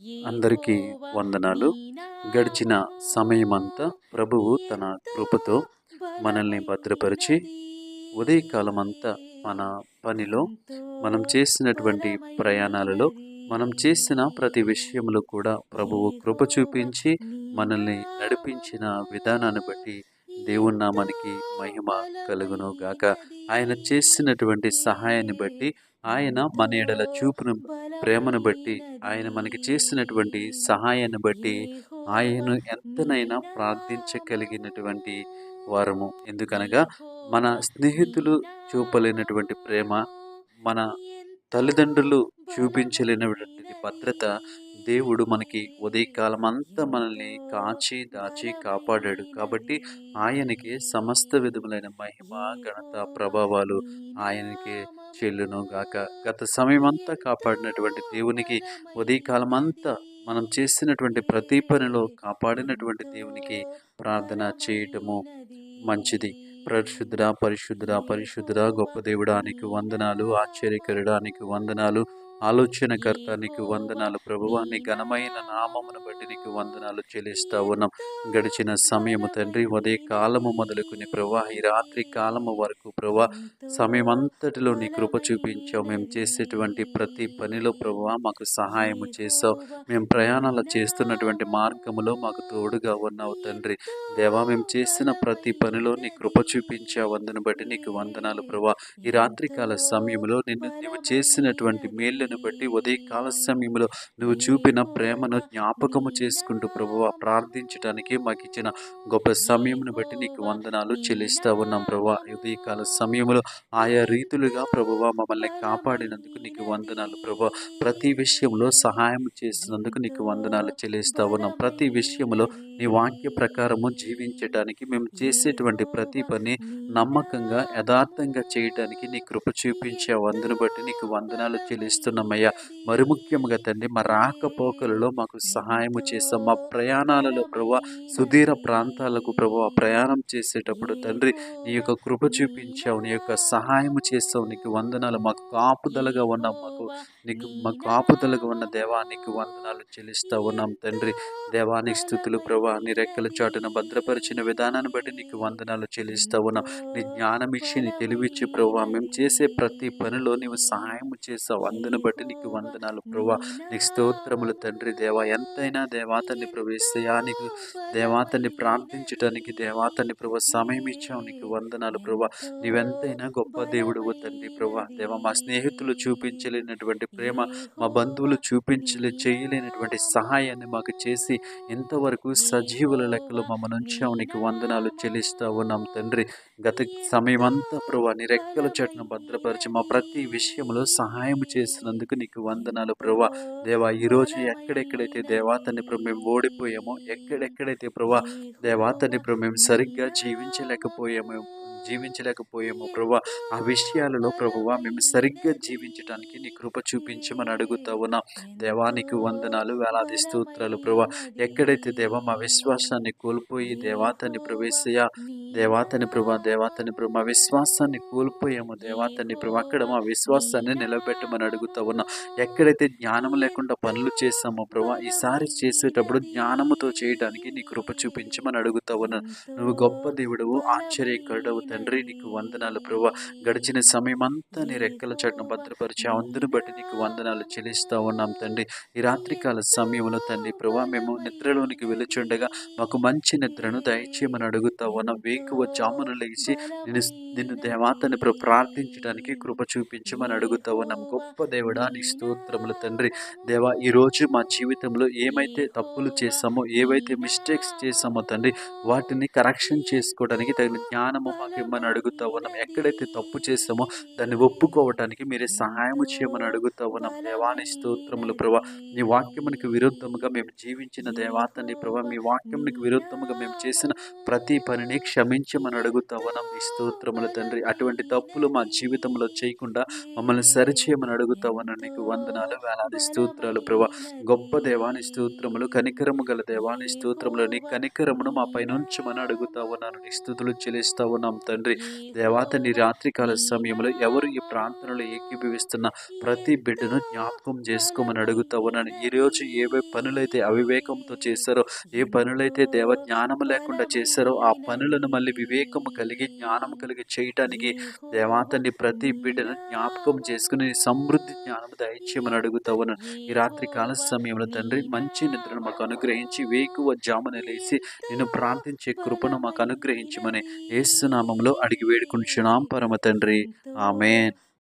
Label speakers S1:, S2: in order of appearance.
S1: అందరికీ వందనాలు. గడిచిన సమయమంతా ప్రభువు తన కృపతో మనల్ని భద్రపరిచి ఉదయకాలం అంతా మన పనిలో మనం చేసినటువంటి ప్రయాణాలలో మనం చేసిన ప్రతి విషయంలో కూడా ప్రభువు కృప చూపించి మనల్ని నడిపించిన విధానాన్ని బట్టి దేవుని నామానికి మహిమ కలుగును గాక. ఆయన చేసినటువంటి సహాయాన్ని బట్టి ఆయన మన ఎడల చూపును ప్రేమను బట్టి ఆయన మనకి చేసినటువంటి సహాయాన్ని బట్టి ఆయన్ను ఎంతనైనా ప్రార్థించగలిగినటువంటి వారము. ఎందుకనగా మన స్నేహితులు చూపలేనటువంటి ప్రేమ మన తల్లిదండ్రులు చూపించలేనటువంటి భద్రత దేవుడు మనకి ఉదయకాలం అంతా మనల్ని కాచి దాచి కాపాడాడు. కాబట్టి ఆయనకి సమస్త విధములైన మహిమ ఘనత ప్రభావాలు ఆయనకి చెల్లును గాక. గత సమయం అంతా కాపాడినటువంటి దేవునికి ఉదయకాలం అంతా మనం చేసినటువంటి ప్రతి పనిలో కాపాడినటువంటి దేవునికి ప్రార్థన చేయటము మంచిది. పరిశుద్ధ పరిశుద్ధ పరిశుద్ధ గొప్ప దేవుడానికి వందనాలు ఆశ్చర్యకరడానికి వందనాలు. ఆలోచనకర్త నీకు వందనాలు. ప్రభువాన్ని ఘనమైన నామమును బట్టి నీకు వందనాలు చెల్లిస్తా ఉన్నాం. గడిచిన సమయము తండ్రి ఉదయ కాలము మొదలుకుని ప్రభా ఈ రాత్రి కాలము వరకు ప్రభా సమయం అంతటిలో నీ కృప చూపించావు. మేము చేసేటువంటి ప్రతి పనిలో ప్రభా మాకు సహాయము చేసావు మేము ప్రయాణాలు చేస్తున్నటువంటి మార్గములో మాకు తోడుగా ఉన్నావు తండ్రి. దేవా మేము చేసిన ప్రతి పనిలో నీ కృప చూపించావు అందును బట్టి నీకు వందనాలు ప్రభా ఈ రాత్రికాల సమయంలో నిన్ను నీవు చేసినటువంటి మేళ్ళు కృపను బట్టి ఉదయకాల సమయంలో నువ్వు చూపిన ప్రేమను జ్ఞాపకము చేసుకుంటూ ప్రభువ ప్రార్థించడానికి మాకు ఇచ్చిన గొప్ప సమయమును బట్టి నీకు వందనాలు చెల్లిస్తా ఉన్నాం ప్రభా ఉదయకాల సమయంలో ఆయా రీతులుగా ప్రభువ మమ్మల్ని కాపాడినందుకు నీకు వందనాలు ప్రభు ప్రతి విషయంలో సహాయం చేసినందుకు నీకు వందనాలు చెల్లిస్తా ఉన్నాం. ప్రతి విషయంలో నీ వాక్య ప్రకారము జీవించడానికి మేము చేసేటువంటి ప్రతి పని నమ్మకంగా యథార్థంగా చేయడానికి నీ కృప చూపించే వందను బట్టి నీకు వందనాలు చెల్లిస్తున్నామయ్యా. మరి ముఖ్యంగా తండ్రి మా రాకపోకలలో మాకు సహాయము చేస్తాం. మా ప్రయాణాలలో ప్రభు సుదీర ప్రాంతాలకు ప్రభు ప్రయాణం చేసేటప్పుడు తండ్రి నీ యొక్క కృప చూపించావు నీ యొక్క సహాయము చేస్తావు. నీకు వందనాలు. మాకు కాపుదలగా ఉన్నాం. మాకు నీకు మా కాపుదలగా ఉన్న దేవానికి వందనాలు చెల్లిస్తూ ఉన్నాం తండ్రి. దేవానికి స్థుతులు ప్రభు. నీ రెక్కల చాటున భద్రపరిచిన విధానాన్ని బట్టి నీకు వందనాలు చెల్లిస్తా ఉన్నాం. నీ జ్ఞానం ఇచ్చి నీ తెలివిచ్చి ప్రభావ మేము చేసే ప్రతి పనిలో నీవు సహాయం చేసావు అందును బట్టి నీకు వందనాలు ప్రభా. నీకు స్తోత్రములు తండ్రి దేవా. ఎంతైనా దేవాతని ప్రవేశయానికి దేవాతని ప్రార్థించడానికి దేవాతని ప్రభా సమయం ఇచ్చావు. నీకు వందనాలు ప్రభా. నీవెంతైనా గొప్ప దేవుడు తండ్రి ప్రభా. దేవ మా స్నేహితులు చూపించలేనటువంటి ప్రేమ మా బంధువులు చూపించలే చేయలేనటువంటి సహాయాన్ని మాకు చేసి ఇంతవరకు సజీవుల లెక్కలు మమ్మల్ని ఉంచావు నీకు వందనాలు చెల్లిస్తూ ఉన్నాం తండ్రి. గత సమయం అంతా ప్రభా నీ రెక్కల చెట్టును భద్రపరిచి మా ప్రతి విషయంలో సహాయం చేసినందుకు నీకు వందనాలు ప్రభా. దేవా ఈరోజు ఎక్కడెక్కడైతే దేవాతని ప్రభు మేము ఓడిపోయామో ఎక్కడెక్కడైతే ప్రభా దేవాతని ప్రభు మేము సరిగ్గా జీవించలేకపోయామో జీవించలేకపోయాము. ప్రభు ఆ విషయాలలో ప్రభువ మేము సరిగ్గా జీవించడానికి నీ కృప చూపించమని అడుగుతా ఉన్నా. దేవానికి వందనాలు వేలాది స్తోత్రాలు ప్రభు. ఎక్కడైతే దేవ మా విశ్వాసాన్ని కోల్పోయి దేవాతని ప్రవేశయ దేవాతని ప్రభా దేవాతని ప్రభు మా విశ్వాసాన్ని కోల్పోయాము. దేవాతని ప్రభు అక్కడ మా విశ్వాసాన్ని నిలబెట్టమని అడుగుతా ఉన్నా. ఎక్కడైతే జ్ఞానం లేకుండా పనులు చేస్తామో ప్రభా ఈసారి చేసేటప్పుడు జ్ఞానముతో చేయడానికి నీ కృప చూపించమని అడుగుతా ఉన్నా. నువ్వు గొప్ప దేవుడవు ఆశ్చర్యకరుడవు తండ్రి నీకు వందనాలు ప్రభా గడిచిన సమయం అంతా నీ రెక్కల చట్టం భద్రపరిచి అందును బట్టి నీకు వందనాలు చెల్లిస్తూ ఉన్నాం తండ్రి. ఈ రాత్రికాల సమయంలో తండ్రి ప్రభా మేము నిద్రలోనికి వెలుచుండగా మాకు మంచి నిద్రను దయచేయమని అడుగుతా ఉన్నాం. వేకువ జామును లేచి నేను నిన్ను దేవాతని ప్రార్థించడానికి కృప చూపించమని అడుగుతా ఉన్నాం. గొప్ప దేవుడా నీ స్తోత్రములు తండ్రి. దేవా ఈరోజు మా జీవితంలో ఏమైతే తప్పులు చేస్తామో ఏవైతే మిస్టేక్స్ చేసామో తండ్రి వాటిని కరెక్షన్ చేసుకోవడానికి తగిన జ్ఞానము మాకు ఇమ్మని అడుగుతా ఉన్నాం ఎక్కడైతే తప్పు చేస్తామో దాన్ని ఒప్పుకోవటానికి మీరే సహాయం చేయమని అడుగుతా ఉన్నాం దేవాని స్తోత్రములు ప్రభా నీ వాక్యమునికి విరుద్ధముగా మేము జీవించిన దేవాతని ప్రభా మీ వాక్యమునికి విరుద్ధముగా మేము చేసిన ప్రతి పనిని క్షమించమని అడుగుతా ఉన్నాం మీ స్తోత్రముల తండ్రి అటువంటి తప్పులు మా జీవితంలో చేయకుండా మమ్మల్ని సరిచేయమని అడుగుతా ఉన్నాను నీకు వందనాలు వేలాది స్తోత్రాలు ప్రభా. గొప్ప దేవాని స్తోత్రములు కనికరము గల దేవాని స్తోత్రములు నీ కనికరమును మా పైన ఉంచమని అడుగుతా ఉన్నాను నీ స్థుతులు చెల్లిస్తా ఉన్నాం తండ్రి. దేవాతని రాత్రికాల సమయంలో ఎవరు ఈ ప్రాంతంలో ఏకీభవిస్తున్న ప్రతి బిడ్డను జ్ఞాపకం చేసుకోమని అడుగుతా ఉన్నాను ఈరోజు ఏవే పనులైతే అవివేకంతో చేశారో ఏ పనులైతే దేవ జ్ఞానం లేకుండా చేశారో ఆ పనులను మళ్ళీ వివేకం కలిగి జ్ఞానం కలిగి చేయటానికి దేవాతని ప్రతి బిడ్డను జ్ఞాపకం చేసుకుని సమృద్ధి జ్ఞానం దయచేయమని అడుగుతా ఉన్నాను ఈ రాత్రి కాల సమయంలో తండ్రి మంచి నిద్రను మాకు అనుగ్రహించి వేకువ జామున లేచి నేను ప్రార్థించే కృపను మాకు అనుగ్రహించమని ఏసునామంలో అడిగి వేడుకుంటున్నాం పరమ తండ్రి ఆమెన్.